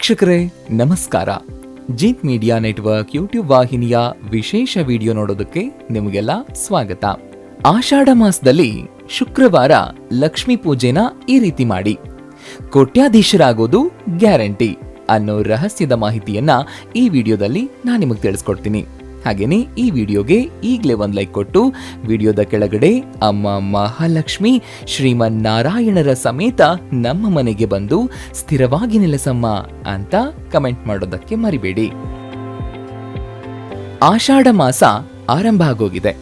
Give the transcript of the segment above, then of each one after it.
ವೀಕ್ಷಕರೇ, ನಮಸ್ಕಾರ. Zinc media network YouTube ವಾಹಿನಿಯ ವಿಶೇಷ ವಿಡಿಯೋ ನೋಡೋದಕ್ಕೆ ನಿಮಗೆಲ್ಲ ಸ್ವಾಗತ. ಆಷಾಢ ಮಾಸದಲ್ಲಿ ಶುಕ್ರವಾರ ಲಕ್ಷ್ಮೀ ಪೂಜೆನ ಈ ರೀತಿ ಮಾಡಿ. ಕೋಟ್ಯಾಧೀಶರಾಗೋದು ಗ್ಯಾರಂಟಿ ಅನ್ನೋ ರಹಸ್ಯದ ಮಾಹಿತಿಯನ್ನ ಈ ವಿಡಿಯೋದಲ್ಲಿ ನಾನು ನಿಮಗೆ ತಿಳಿಸ್ಕೊಡ್ತೀನಿ. ಹಾಗೇನೆ ಈ ವಿಡಿಯೋಗೆ ಈಗಲೇ ಒಂದು ಲೈಕ್ ಕೊಟ್ಟು ವಿಡಿಯೋದ ಕೆಳಗಡೆ ಅಮ್ಮ ಮಹಾಲಕ್ಷ್ಮಿ, ಶ್ರೀಮನ್ ನಾರಾಯಣರ ಸಮೇತ ನಮ್ಮ ಮನೆಗೆ ಬಂದು ಸ್ಥಿರವಾಗಿ ನೆಲೆಸಮ್ಮ ಅಂತ ಕಮೆಂಟ್ ಮಾಡೋದಕ್ಕೆ ಮರಿಬೇಡಿ. ಆಷಾಢ ಮಾಸ ಆರಂಭ ಆಗೋಗಿದೆ.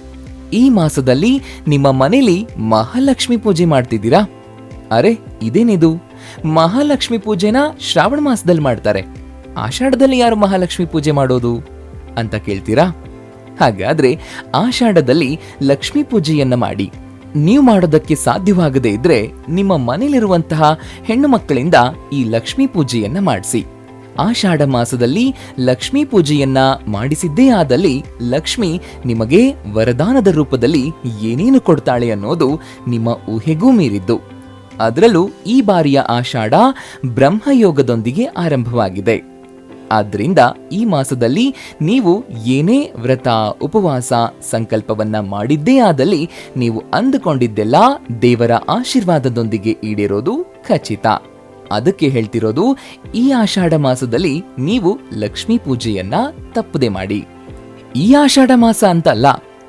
ಈ ಮಾಸದಲ್ಲಿ ನಿಮ್ಮ ಮನೇಲಿ ಮಹಾಲಕ್ಷ್ಮಿ ಪೂಜೆ ಮಾಡ್ತಿದ್ದೀರಾ? ಅರೆ, ಇದೇನಿದು? ಮಹಾಲಕ್ಷ್ಮಿ ಪೂಜೆನ ಶ್ರಾವಣ ಮಾಸದಲ್ಲಿ ಮಾಡ್ತಾರೆ. ಆಷಾಢದಲ್ಲಿ ಯಾರು ಮಹಾಲಕ್ಷ್ಮಿ ಪೂಜೆ ಮಾಡೋದು? ಅಂತ ಕೇಳ್ತೀರಾ? ಹಾಗಾದ್ರೆ ಆಷಾಢದಲ್ಲಿ ಲಕ್ಷ್ಮೀ ಪೂಜೆಯನ್ನ ಮಾಡಿ. ನೀವು ಮಾಡೋದಕ್ಕೆ ಸಾಧ್ಯವಾಗದೇ ಇದ್ರೆ ನಿಮ್ಮ ಮನೆಯಲ್ಲಿರುವಂತಹ ಹೆಣ್ಣು ಮಕ್ಕಳಿಂದ ಈ ಲಕ್ಷ್ಮೀ ಪೂಜೆಯನ್ನ ಮಾಡಿಸಿ. ಆಷಾಢ ಮಾಸದಲ್ಲಿ ಲಕ್ಷ್ಮೀ ಪೂಜೆಯನ್ನ ಮಾಡಿಸಿದ್ದೇ ಆದಲ್ಲಿ ಲಕ್ಷ್ಮಿ ನಿಮಗೆ ವರದಾನದ ರೂಪದಲ್ಲಿ ಏನೇನು ಕೊಡ್ತಾಳೆ ಅನ್ನೋದು ನಿಮ್ಮ ಊಹೆಗೂ ಮೀರಿದ್ದು. ಅದರಲ್ಲೂ ಈ ಬಾರಿಯ ಆಷಾಢ ಬ್ರಹ್ಮಯೋಗದೊಂದಿಗೆ ಆರಂಭವಾಗಿದೆ. ಆದ್ದರಿಂದ ಈ ಮಾಸದಲ್ಲಿ ನೀವು ಏನೇ ವ್ರತ, ಉಪವಾಸ, ಸಂಕಲ್ಪವನ್ನ ಮಾಡಿದ್ದೇ ಆದಲ್ಲಿ ನೀವು ಅಂದುಕೊಂಡಿದ್ದೆಲ್ಲ ದೇವರ ಆಶೀರ್ವಾದದೊಂದಿಗೆ ಈಡೇರೋದು ಖಚಿತ. ಅದಕ್ಕೆ ಹೇಳ್ತಿರೋದು, ಈ ಆಷಾಢ ಮಾಸದಲ್ಲಿ ನೀವು ಲಕ್ಷ್ಮೀ ಪೂಜೆಯನ್ನ ತಪ್ಪದೆ ಮಾಡಿ. ಈ ಆಷಾಢ ಮಾಸ ಅಂತಲ್ಲ,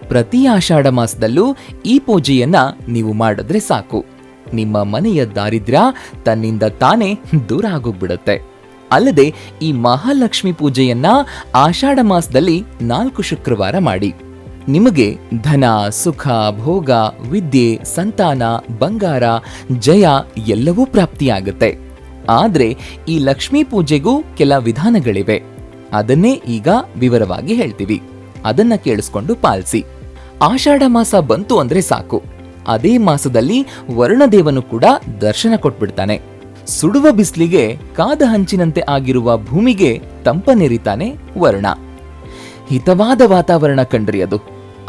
ಪ್ರತಿ ಆಷಾಢ ಮಾಸದಲ್ಲೂ ಈ ಪೂಜೆಯನ್ನ ನೀವು ಮಾಡಿದ್ರೆ ಸಾಕು. ನಿಮ್ಮ ಮನೆಯ ದಾರಿದ್ರ್ಯ ತನ್ನಿಂದ ತಾನೇ ದೂರ ಆಗೋಗ್ಬಿಡುತ್ತೆ. ಅಲ್ಲದೆ ಈ ಮಹಾಲಕ್ಷ್ಮಿ ಪೂಜೆಯನ್ನ ಆಷಾಢ ಮಾಸದಲ್ಲಿ ನಾಲ್ಕು ಶುಕ್ರವಾರ ಮಾಡಿ. ನಿಮಗೆ ಧನ, ಸುಖ, ಭೋಗ, ವಿದ್ಯೆ, ಸಂತಾನ, ಬಂಗಾರ, ಜಯ ಎಲ್ಲವೂ ಪ್ರಾಪ್ತಿಯಾಗುತ್ತೆ. ಆದರೆ ಈ ಲಕ್ಷ್ಮೀ ಪೂಜೆಗೂ ಕೆಲ ವಿಧಾನಗಳಿವೆ. ಅದನ್ನೇ ಈಗ ವಿವರವಾಗಿ ಹೇಳ್ತೀವಿ. ಅದನ್ನ ಕೇಳಿಸ್ಕೊಂಡು ಪಾಲಿಸಿ. ಆಷಾಢ ಮಾಸ ಬಂತು ಅಂದ್ರೆ ಸಾಕು. ಅದೇ ಮಾಸದಲ್ಲಿ ವರುಣದೇವನು ಕೂಡ ದರ್ಶನ ಕೊಟ್ಬಿಡ್ತಾನೆ. ಸುಡುವ ಬಿಸಿಲಿಗೆ ಕಾದ ಹಂಚಿನಂತೆ ಆಗಿರುವ ಭೂಮಿಗೆ ತಂಪನೆರಿತಾನೆ ವರ್ಣ. ಹಿತವಾದ ವಾತಾವರಣ ಕಂಡ್ರಿ ಅದು.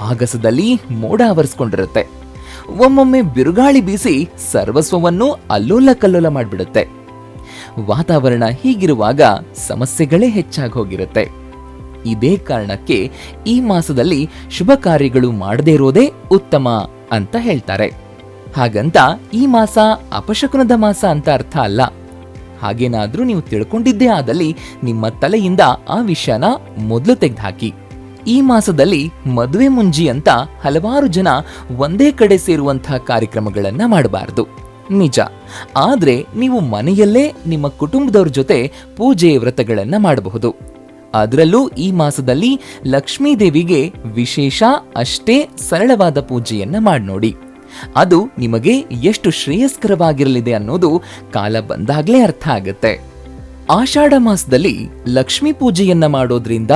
ಆಗಸದಲ್ಲಿ ಮೋಡ ಆವರಿಸ್ಕೊಂಡಿರುತ್ತೆ. ಒಮ್ಮೊಮ್ಮೆ ಬಿರುಗಾಳಿ ಬೀಸಿ ಸರ್ವಸ್ವವನ್ನು ಅಲ್ಲೋಲ ಕಲ್ಲೋಲ ಮಾಡಿಬಿಡುತ್ತೆ. ವಾತಾವರಣ ಹೀಗಿರುವಾಗ ಸಮಸ್ಯೆಗಳೇ ಹೆಚ್ಚಾಗಿ ಹೋಗಿರುತ್ತೆ. ಇದೇ ಕಾರಣಕ್ಕೆ ಈ ಮಾಸದಲ್ಲಿ ಶುಭ ಕಾರ್ಯಗಳು ಮಾಡದೇ ಇರೋದೇ ಉತ್ತಮ ಅಂತ ಹೇಳ್ತಾರೆ. ಹಾಗಂತ ಈ ಮಾಸ ಅಪಶಕುನದ ಮಾಸ ಅಂತ ಅರ್ಥ ಅಲ್ಲ. ಹಾಗೇನಾದ್ರೂ ನೀವು ತಿಳ್ಕೊಂಡಿದ್ದೇ ಆದಲ್ಲಿ ನಿಮ್ಮ ತಲೆಯಿಂದ ಆ ವಿಷಯನ ಮೊದಲು ತೆಗೆದುಹಾಕಿ. ಈ ಮಾಸದಲ್ಲಿ ಮದುವೆ ಮುಂಜಿ ಅಂತ ಹಲವಾರು ಜನ ಒಂದೇ ಕಡೆ ಸೇರುವಂತಹ ಕಾರ್ಯಕ್ರಮಗಳನ್ನ ಮಾಡಬಾರದು. ನಿಜ. ಆದ್ರೆ ನೀವು ಮನೆಯಲ್ಲೇ ನಿಮ್ಮ ಕುಟುಂಬದವ್ರ ಜೊತೆ ಪೂಜೆ ವ್ರತಗಳನ್ನ ಮಾಡಬಹುದು. ಅದರಲ್ಲೂ ಈ ಮಾಸದಲ್ಲಿ ಲಕ್ಷ್ಮೀ ದೇವಿಗೆ ವಿಶೇಷ ಅಷ್ಟೇ ಸರಳವಾದ ಪೂಜೆಯನ್ನ ಮಾಡಿ ನೋಡಿ ಅದು ನಿಮಗೆ ಎಷ್ಟು ಶ್ರೇಯಸ್ಕರವಾಗಿರಲಿದೆ ಅನ್ನೋದು ಕಾಲ ಬಂದಾಗಲೇ ಅರ್ಥ ಆಗುತ್ತೆ. ಆಷಾಢ ಮಾಸದಲ್ಲಿ ಲಕ್ಷ್ಮೀ ಪೂಜೆಯನ್ನ ಮಾಡೋದ್ರಿಂದ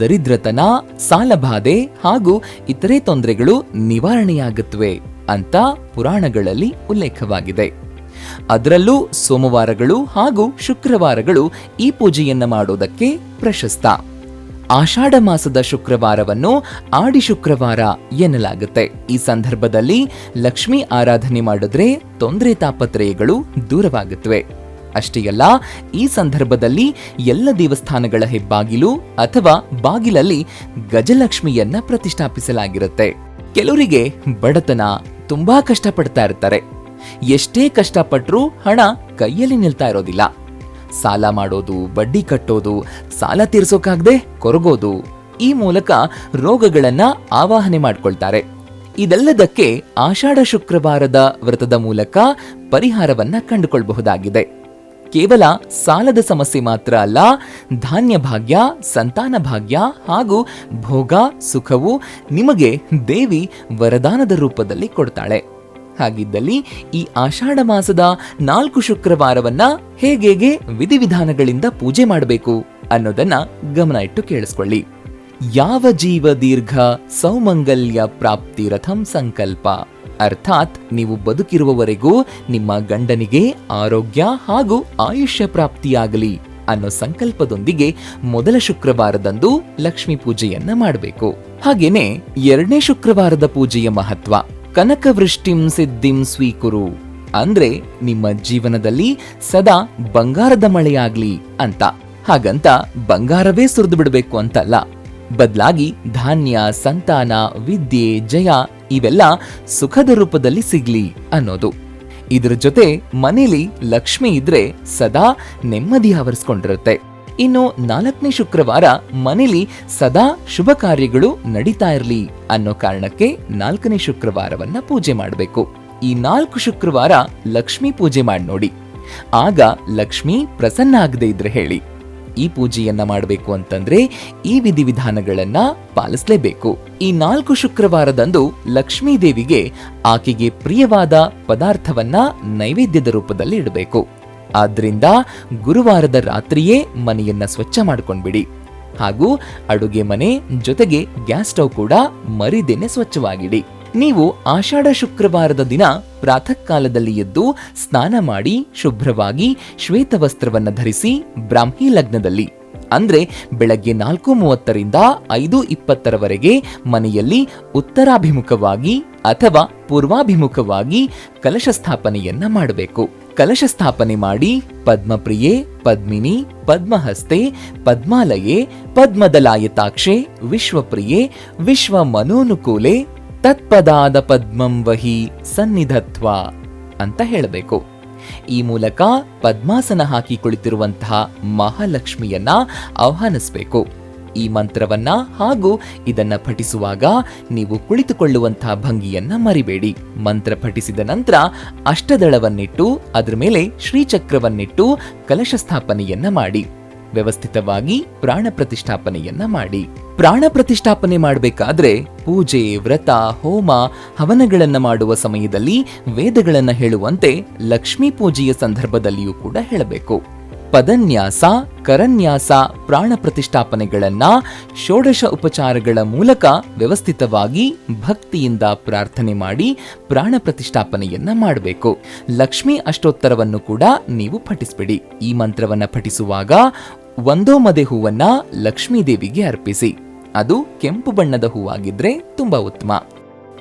ದರಿದ್ರತನ, ಸಾಲಬಾಧೆ ಹಾಗೂ ಇತರೆ ತೊಂದರೆಗಳು ನಿವಾರಣೆಯಾಗುತ್ತವೆ ಅಂತ ಪುರಾಣಗಳಲ್ಲಿ ಉಲ್ಲೇಖವಾಗಿದೆ. ಅದರಲ್ಲೂ ಸೋಮವಾರಗಳು ಹಾಗೂ ಶುಕ್ರವಾರಗಳು ಈ ಪೂಜೆಯನ್ನ ಮಾಡೋದಕ್ಕೆ ಪ್ರಶಸ್ತ. ಆಷಾಢ ಮಾಸದ ಶುಕ್ರವಾರವನ್ನು ಆಡಿ ಶುಕ್ರವಾರ ಎನ್ನಲಾಗುತ್ತೆ. ಈ ಸಂದರ್ಭದಲ್ಲಿ ಲಕ್ಷ್ಮಿ ಆರಾಧನೆ ಮಾಡಿದ್ರೆ ತೊಂದರೆ ತಾಪತ್ರಯಗಳು ದೂರವಾಗುತ್ತವೆ. ಅಷ್ಟೇ ಅಲ್ಲ, ಈ ಸಂದರ್ಭದಲ್ಲಿ ಎಲ್ಲ ದೇವಸ್ಥಾನಗಳ ಹೆಬ್ಬಾಗಿಲು ಅಥವಾ ಬಾಗಿಲಲ್ಲಿ ಗಜಲಕ್ಷ್ಮಿಯನ್ನ ಪ್ರತಿಷ್ಠಾಪಿಸಲಾಗಿರುತ್ತೆ. ಕೆಲವರಿಗೆ ಬಡತನ ತುಂಬಾ ಕಷ್ಟಪಡ್ತಾ ಇರ್ತಾರೆ. ಎಷ್ಟೇ ಕಷ್ಟಪಟ್ಟರೂ ಹಣ ಕೈಯಲ್ಲಿ ನಿಲ್ತಾ ಇರೋದಿಲ್ಲ. ಸಾಲ ಮಾಡೋದು, ಬಡ್ಡಿ ಕಟ್ಟೋದು, ಸಾಲ ತೀರ್ಸೋಕಾಗದೆ ಕೊರಗೋದು ಈ ಮೂಲಕ ರೋಗಗಳನ್ನ ಆವಾಹನೆ ಮಾಡ್ಕೊಳ್ತಾರೆ. ಇದೆಲ್ಲದಕ್ಕೆ ಆಷಾಢ ಶುಕ್ರವಾರದ ವ್ರತದ ಮೂಲಕ ಪರಿಹಾರವನ್ನ ಕಂಡುಕೊಳ್ಳಬಹುದಾಗಿದೆ ಕೇವಲ ಸಾಲದ ಸಮಸ್ಯೆ ಮಾತ್ರ ಅಲ್ಲ, ಧಾನ್ಯ ಭಾಗ್ಯ, ಸಂತಾನ ಭಾಗ್ಯ ಹಾಗೂ ಭೋಗ, ಸುಖವು ನಿಮಗೆ ದೇವಿ ವರದಾನದ ರೂಪದಲ್ಲಿ ಕೊಡ್ತಾಳೆ. ಹಾಗಿದ್ದಲ್ಲಿ ಈ ಆಷಾಢ ಮಾಸದ ನಾಲ್ಕು ಶುಕ್ರವಾರವನ್ನ ಹೇಗೆ ವಿಧಿವಿಧಾನಗಳಿಂದ ಪೂಜೆ ಮಾಡಬೇಕು ಅನ್ನೋದನ್ನ ಗಮನ ಇಟ್ಟು ಕೇಳಿಸ್ಕೊಳ್ಳಿ. ಯಾವ ಜೀವ ದೀರ್ಘ ಸೌಮಂಗಲ್ಯ ಪ್ರಾಪ್ತಿ ರಥಂ ಸಂಕಲ್ಪ. ಅರ್ಥಾತ್ ನೀವು ಬದುಕಿರುವವರೆಗೂ ನಿಮ್ಮ ಗಂಡನಿಗೆ ಆರೋಗ್ಯ ಹಾಗೂ ಆಯುಷ್ಯ ಪ್ರಾಪ್ತಿಯಾಗಲಿ ಅನ್ನೋ ಸಂಕಲ್ಪದೊಂದಿಗೆ ಮೊದಲ ಶುಕ್ರವಾರದಂದು ಲಕ್ಷ್ಮೀ ಪೂಜೆಯನ್ನ ಮಾಡಬೇಕು. ಹಾಗೇನೆ ಎರಡನೇ ಶುಕ್ರವಾರದ ಪೂಜೆಯ ಮಹತ್ವ. ಕನಕವೃಷ್ಟಿಂ ಸಿದ್ಧಿಂ ಸ್ವೀಕುರು. ಅಂದ್ರೆ ನಿಮ್ಮ ಜೀವನದಲ್ಲಿ ಸದಾ ಬಂಗಾರದ ಮಳೆಯಾಗ್ಲಿ ಅಂತ. ಹಾಗಂತ ಬಂಗಾರವೇ ಸುರಿದು ಬಿಡಬೇಕು ಅಂತಲ್ಲ. ಬದಲಾಗಿ ಧಾನ್ಯ, ಸಂತಾನ, ವಿದ್ಯೆ, ಜಯ ಇವೆಲ್ಲ ಸುಖದ ರೂಪದಲ್ಲಿ ಸಿಗ್ಲಿ ಅನ್ನೋದು. ಇದ್ರ ಜೊತೆ ಮನೇಲಿ ಲಕ್ಷ್ಮಿ ಇದ್ರೆ ಸದಾ ನೆಮ್ಮದಿ ಆವರಿಸ್ಕೊಂಡಿರುತ್ತೆ. ಇನ್ನು ನಾಲ್ಕನೇ ಶುಕ್ರವಾರ ಮನೇಲಿ ಸದಾ ಶುಭ ಕಾರ್ಯಗಳು ನಡೀತಾ ಇರಲಿ ಅನ್ನೋ ಕಾರಣಕ್ಕೆ ನಾಲ್ಕನೇ ಶುಕ್ರವಾರವನ್ನ ಪೂಜೆ ಮಾಡಬೇಕು. ಈ ನಾಲ್ಕು ಶುಕ್ರವಾರ ಲಕ್ಷ್ಮಿ ಪೂಜೆ ಮಾಡಿ ನೋಡಿ. ಆಗ ಲಕ್ಷ್ಮಿ ಪ್ರಸನ್ನ ಆಗದೆ ಇದ್ರೆ ಹೇಳಿ. ಈ ಪೂಜೆಯನ್ನ ಮಾಡಬೇಕು ಅಂತಂದ್ರೆ ಈ ವಿಧಿವಿಧಾನಗಳನ್ನ ಪಾಲಿಸಲೇಬೇಕು. ಈ ನಾಲ್ಕು ಶುಕ್ರವಾರದಂದು ಲಕ್ಷ್ಮೀ ದೇವಿಗೆ ಆಕೆಗೆ ಪ್ರಿಯವಾದ ಪದಾರ್ಥವನ್ನ ನೈವೇದ್ಯದ ರೂಪದಲ್ಲಿ ಇಡಬೇಕು. ಆದ್ರಿಂದ ಗುರುವಾರದ ರಾತ್ರಿಯೇ ಮನೆಯನ್ನ ಸ್ವಚ್ಛ ಮಾಡ್ಕೊಂಡ್ಬಿಡಿ. ಹಾಗೂ ಅಡುಗೆ ಮನೆ ಜೊತೆಗೆ ಗ್ಯಾಸ್ ಸ್ಟವ್ ಕೂಡ ಮರಿದೇನೆ ಸ್ವಚ್ಛವಾಗಿಡಿ. ನೀವು ಆಷಾಢ ಶುಕ್ರವಾರದ ದಿನ ಪ್ರಾತಃ ಕಾಲದಲ್ಲಿ ಎದ್ದು ಸ್ನಾನ ಮಾಡಿ ಶುಭ್ರವಾಗಿ ಶ್ವೇತ ವಸ್ತ್ರವನ್ನ ಧರಿಸಿ ಬ್ರಾಹ್ಮಿ ಲಗ್ನದಲ್ಲಿ. ಅಂದ್ರೆ ಬೆಳಗ್ಗೆ ನಾಲ್ಕು ಮೂವತ್ತರಿಂದ ಐದು ಇಪ್ಪತ್ತರವರೆಗೆ ಮನೆಯಲ್ಲಿ ಉತ್ತರಾಭಿಮುಖವಾಗಿ ಅಥವಾ ಪೂರ್ವಾಭಿಮುಖವಾಗಿ ಕಲಶ ಸ್ಥಾಪನೆಯನ್ನ ಮಾಡಬೇಕು. ಕಲಶ ಸ್ಥಾಪನೆ ಮಾಡಿ ಪದ್ಮಪ್ರಿಯೆ, ಪದ್ಮಿನಿ, ಪದ್ಮಹಸ್ತೆ, ಪದ್ಮಾಲಯೆ, ಪದ್ಮದಲಾಯತಾಕ್ಷೆ, ವಿಶ್ವಪ್ರಿಯೆ ವಿಶ್ವ ಮನೋನುಕೂಲೆ ತತ್ಪದಾದ ಪದ್ಮಂ ವಹಿ ಸನ್ನಿಧತ್ವ ಅಂತ ಹೇಳಬೇಕು. ಈ ಮೂಲಕ ಪದ್ಮಾಸನ ಹಾಕಿ ಕುಳಿತಿರುವಂತಹ ಮಹಾಲಕ್ಷ್ಮಿಯನ್ನ ಆಹ್ವಾನಿಸಬೇಕು. ಈ ಮಂತ್ರವನ್ನ ಹಾಗೂ ಇದನ್ನ ಪಠಿಸುವಾಗ ನೀವು ಕುಳಿತುಕೊಳ್ಳುವಂತಹ ಭಂಗಿಯನ್ನ ಮರಿಬೇಡಿ. ಮಂತ್ರ ಪಠಿಸಿದ ನಂತರ ಅಷ್ಟದಳವನ್ನಿಟ್ಟು, ಅದರ ಮೇಲೆ ಶ್ರೀಚಕ್ರವನ್ನಿಟ್ಟು ಕಲಶ ಸ್ಥಾಪನೆಯನ್ನ ಮಾಡಿ. ವ್ಯವಸ್ಥಿತವಾಗಿ ಪ್ರಾಣ ಪ್ರತಿಷ್ಠಾಪನೆಯನ್ನ ಮಾಡಿ. ಪ್ರಾಣ ಪ್ರತಿಷ್ಠಾಪನೆ ಮಾಡಬೇಕಾದ್ರೆ ಪೂಜೆ, ವ್ರತ, ಹೋಮ, ಹವನಗಳನ್ನ ಮಾಡುವ ಸಮಯದಲ್ಲಿ ವೇದಗಳನ್ನ ಹೇಳುವಂತೆ ಲಕ್ಷ್ಮೀ ಪೂಜೆಯ ಸಂದರ್ಭದಲ್ಲಿಯೂ ಕೂಡ ಹೇಳಬೇಕು. ಪದನ್ಯಾಸ, ಕರನ್ಯಾಸ, ಪ್ರಾಣ ಪ್ರತಿಷ್ಠಾಪನೆಗಳನ್ನ ಷೋಡಶ ಉಪಚಾರಗಳ ಮೂಲಕ ವ್ಯವಸ್ಥಿತವಾಗಿ ಭಕ್ತಿಯಿಂದ ಪ್ರಾರ್ಥನೆ ಮಾಡಿ ಪ್ರಾಣ ಪ್ರತಿಷ್ಠಾಪನೆಯನ್ನ ಮಾಡಬೇಕು. ಲಕ್ಷ್ಮಿ ಅಷ್ಟೋತ್ತರವನ್ನು ಕೂಡ ನೀವು ಪಠಿಸ್ಬಿಡಿ. ಈ ಮಂತ್ರವನ್ನ ಪಠಿಸುವಾಗ ಒಂದೋ ಮದೆ ಹೂವನ್ನ ಲಕ್ಷ್ಮೀ ದೇವಿಗೆ ಅರ್ಪಿಸಿ. ಅದು ಕೆಂಪು ಬಣ್ಣದ ಹೂವಾಗಿದ್ರೆ ತುಂಬಾ ಉತ್ತಮ.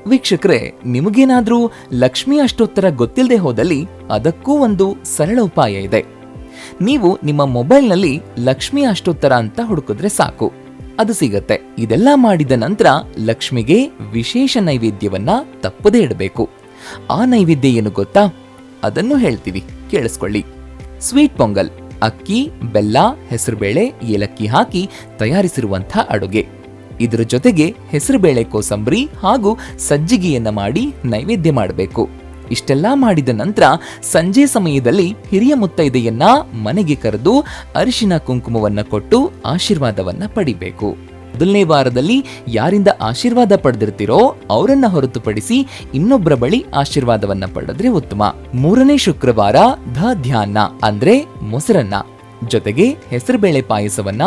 ವೀಕ್ಷಕರೇ, ನಿಮಗೇನಾದ್ರೂ ಲಕ್ಷ್ಮಿ ಅಷ್ಟೋತ್ತರ ಗೊತ್ತಿಲ್ಲದೆ ಹೋದಲ್ಲಿ ಅದಕ್ಕೂ ಒಂದು ಸರಳ ಉಪಾಯ ಇದೆ. ನೀವು ನಿಮ್ಮ ಮೊಬೈಲ್ನಲ್ಲಿ ಲಕ್ಷ್ಮಿ ಅಷ್ಟೋತ್ತರ ಅಂತ ಹುಡುಕಿದ್ರೆ ಸಾಕು. ಅದು ಸಿಗತ್ತೆ. ಇದೆಲ್ಲ ಮಾಡಿದ ನಂತರ ಲಕ್ಷ್ಮಿಗೆ ವಿಶೇಷ ನೈವೇದ್ಯವನ್ನ ತಪ್ಪದೇ ಇಡಬೇಕು. ಆ ನೈವೇದ್ಯ ಏನು ಗೊತ್ತಾ? ಅದನ್ನು ಹೇಳ್ತೀವಿ. ಕೇಳಿಸ್ಕೊಳ್ಳಿ. ಸ್ವೀಟ್ ಪೊಂಗಲ್, ಅಕ್ಕಿ, ಬೆಲ್ಲ, ಹೆಸರುಬೇಳೆ, ಏಲಕ್ಕಿ ಹಾಕಿ ತಯಾರಿಸಿರುವಂತಹ ಅಡುಗೆ. ಇದರ ಜೊತೆಗೆ ಹೆಸರುಬೇಳೆ ಕೋಸಂಬರಿ ಹಾಗೂ ಸಜ್ಜಿಗೆಯನ್ನ ಮಾಡಿ ನೈವೇದ್ಯ ಮಾಡಬೇಕು. ಇಷ್ಟೆಲ್ಲ ಮಾಡಿದ ನಂತರ ಸಂಜೆ ಸಮಯದಲ್ಲಿ ಹಿರಿಯ ಮುತ್ತೈದೆಯನ್ನ ಮನೆಗೆ ಕರೆದು ಅರಿಶಿನ ಕುಂಕುಮವನ್ನ ಕೊಟ್ಟು ಆಶೀರ್ವಾದವನ್ನ ಪಡಿಬೇಕು. ಮೊದಲನೇ ವಾರದಲ್ಲಿ ಯಾರಿಂದ ಆಶೀರ್ವಾದ ಪಡೆದಿರ್ತೀರೋ ಅವರನ್ನ ಹೊರತುಪಡಿಸಿ ಇನ್ನೊಬ್ಬರ ಬಳಿ ಆಶೀರ್ವಾದವನ್ನ ಪಡೆದ್ರೆ ಉತ್ತಮ. ಮೂರನೇ ಶುಕ್ರವಾರ ಧ ಧ್ಯಾನ ಅಂದ್ರೆ ಮೊಸರನ್ನ ಜೊತೆಗೆ ಹೆಸರುಬೇಳೆ ಪಾಯಸವನ್ನ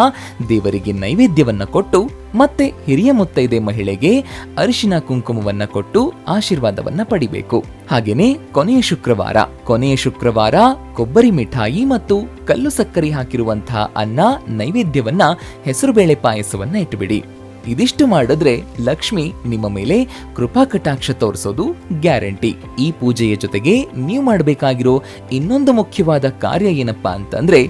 ದೇವರಿಗೆ ನೈವೇದ್ಯವನ್ನ ಕೊಟ್ಟು ಮತ್ತೆ ಹಿರಿಯ ಮುತ್ತೈದೆ ಮಹಿಳೆಗೆ ಅರಿಶಿನ ಕುಂಕುಮವನ್ನ ಕೊಟ್ಟು ಆಶೀರ್ವಾದವನ್ನ ಪಡಿಬೇಕು. ಹಾಗೇನೆ ಕೊನೆಯ ಶುಕ್ರವಾರ ಕೊನೆಯ ಶುಕ್ರವಾರ ಕೊಬ್ಬರಿ ಮಿಠಾಯಿ ಮತ್ತು ಕಲ್ಲು ಸಕ್ಕರೆ ಹಾಕಿರುವಂತಹ ಅನ್ನ ನೈವೇದ್ಯವನ್ನ ಹೆಸರುಬೇಳೆ ಪಾಯಸವನ್ನ ಇಟ್ಟುಬಿಡಿ ಇದಿಷ್ಟು ಮಾಡಿದ್ರೆ ಲಕ್ಷ್ಮಿ ನಿಮ್ಮ ಮೇಲೆ ಕೃಪಾ ಕಟಾಕ್ಷ ತೋರಿಸೋದು ಗ್ಯಾರಂಟಿ. ಈ ಪೂಜೆಯ ಜೊತೆಗೆ ನೀವು ಮಾಡಬೇಕಾಗಿರೋ ಇನ್ನೊಂದು ಮುಖ್ಯವಾದ ಕಾರ್ಯ ಏನಪ್ಪಾ ಅಂತಂದ್ರೆ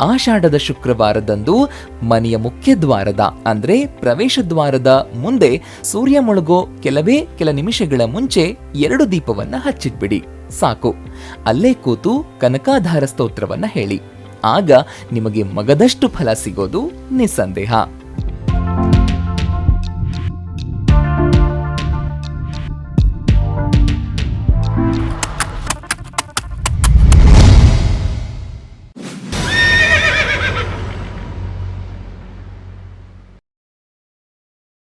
ಆಷಾಢದ ಶುಕ್ರವಾರದಂದು ಮನೆಯ ಮುಖ್ಯ ದ್ವಾರದ, ಅಂದ್ರೆ ಪ್ರವೇಶ ದ್ವಾರದ ಮುಂದೆ ಸೂರ್ಯ ಮುಳುಗೋ ಕೆಲವೇ ಕೆಲ ನಿಮಿಷಗಳ ಮುಂಚೆ ಎರಡು ದೀಪವನ್ನ ಹಚ್ಚಿಟ್ಬಿಡಿ. ಸಾಕು. ಅಲ್ಲೇ ಕೂತು ಕನಕಾಧಾರ ಸ್ತೋತ್ರವನ್ನ ಹೇಳಿ. ಆಗ ನಿಮಗೆ ಮಗದಷ್ಟು ಫಲ ಸಿಗೋದು ನಿಸ್ಸಂದೇಹ.